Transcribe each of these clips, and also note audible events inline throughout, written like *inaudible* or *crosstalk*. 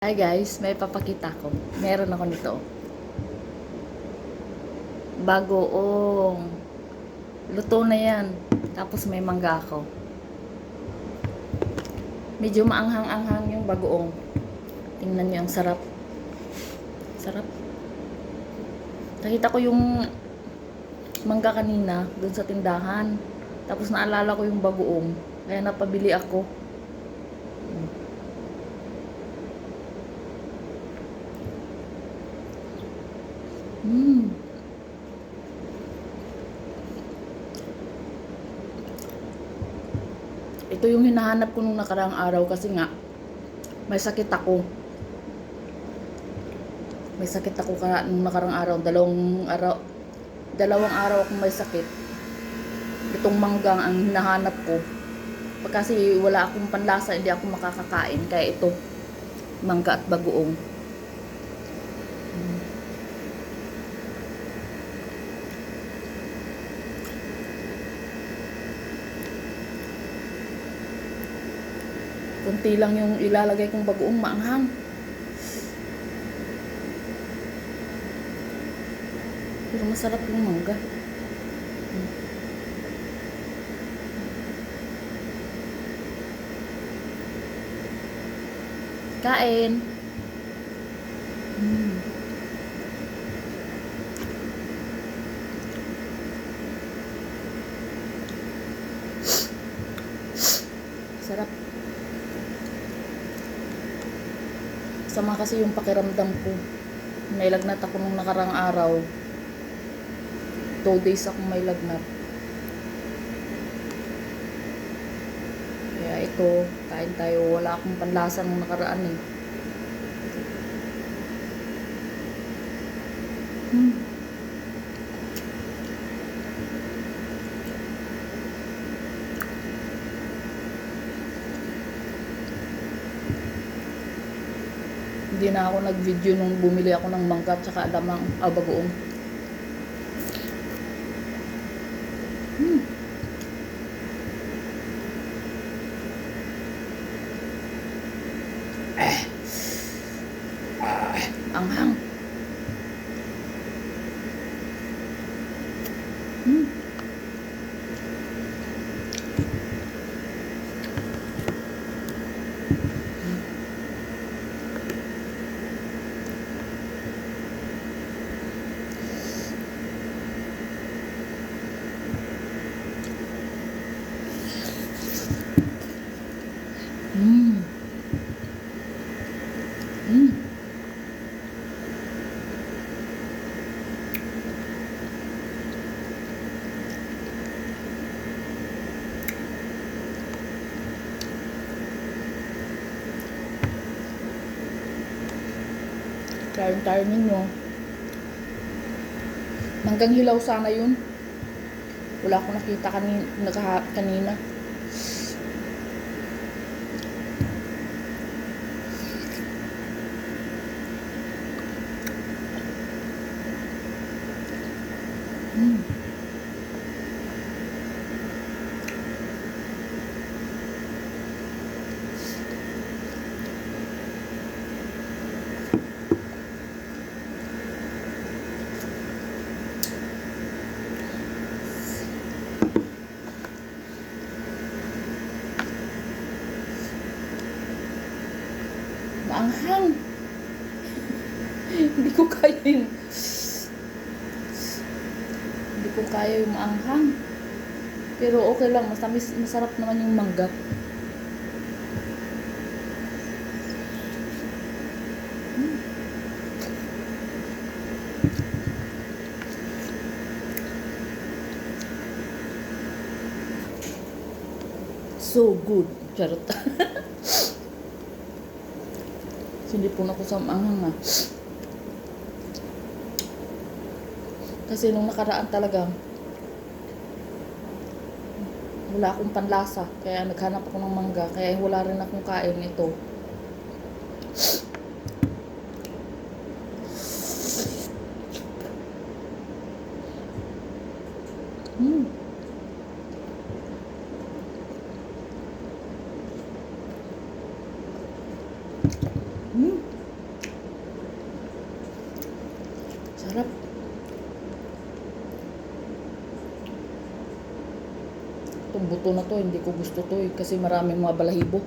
Hi guys, may papakita ko. Meron ako nito. Bagoong. Luto na yan. Tapos may mangga ako. Medyo maanghang-anghang yung bagoong. Tingnan niyo ang sarap. Sarap. Nakita ko yung mangga kanina doon sa tindahan. Tapos naalala ko yung bagoong. Kaya napabili ako. Mm. Ito yung hinahanap ko nung nakaraang araw kasi nga may sakit ako. May sakit ako ka nung nakaraang araw, dalawang araw dalawang araw akong may sakit. Itong manggang ang hinahanap ko. Kasi wala akong panlasa, hindi ako makakakain. Kaya ito, mangga at bagoong. Kunti lang yung ilalagay kong bagoong maanghang. Pero masarap yung mangga. Mm. Kain. Mm. Sarap. Sama kasi yung pakiramdam ko. May lagnat ako nung nakarang araw. Two days akong may lagnat. Kaya ito, kain tayo. Wala akong panlasa nung nakaraan eh. Hmm. Hindi na ako nag-video nung bumili ako ng mangga at saka alamang abagoong. Hmm. Eh. Ah, anghang. Mm. Mm. Kain tayo ninyo. Manggang hilaw sana yun. Wala akong nakita kanina, kanina. Maanghang. *laughs* Hindi ko kaya yung... Hindi ko kaya yung maanghang. Pero okay lang, masamis, masarap naman yung mangga. Mm. So good. Charot. *laughs* Sinipon ako sa maanghang ah. Kasi nung nakaraan talaga, wala akong panlasa. Kaya naghanap ako ng mangga. Kaya wala rin akong kain ito. Mm. Hmm. Sarap. Itong buto na to, hindi ko gusto to eh, kasi maraming mga balahibo.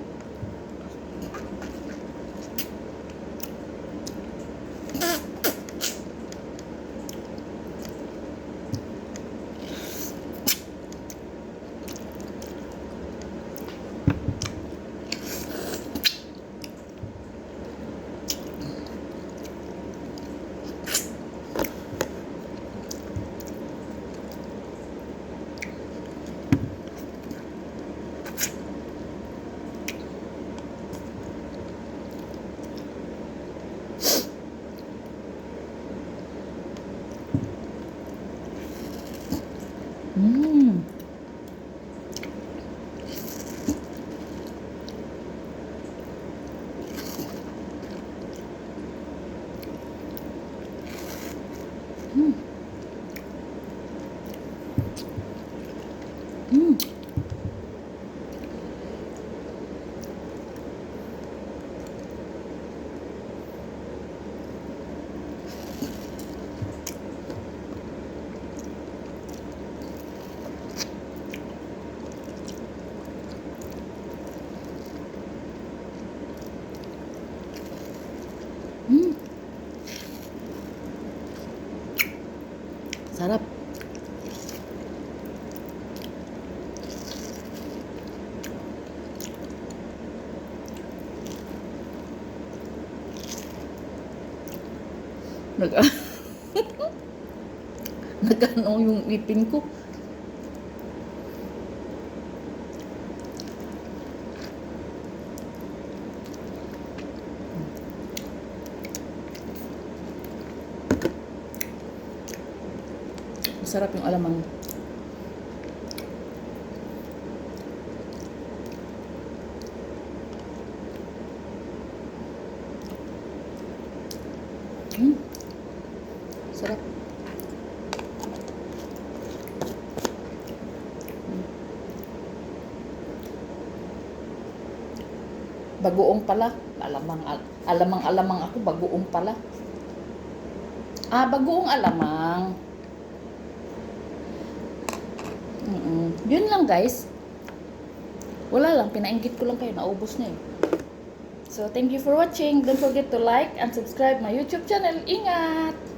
Nag *laughs* Nagano yung ipin ko. Masarap yung alamang. Mm. Sarap. Mm. Bagoong pala. Alamang, al- alamang, alamang ako. Bagoong pala. Ah, bagoong alamang. Mm Yun lang guys. Wala lang, pinainggit ko lang kayo, naubos na eh. So, thank you for watching. Don't forget to like and subscribe my YouTube channel. Ingat!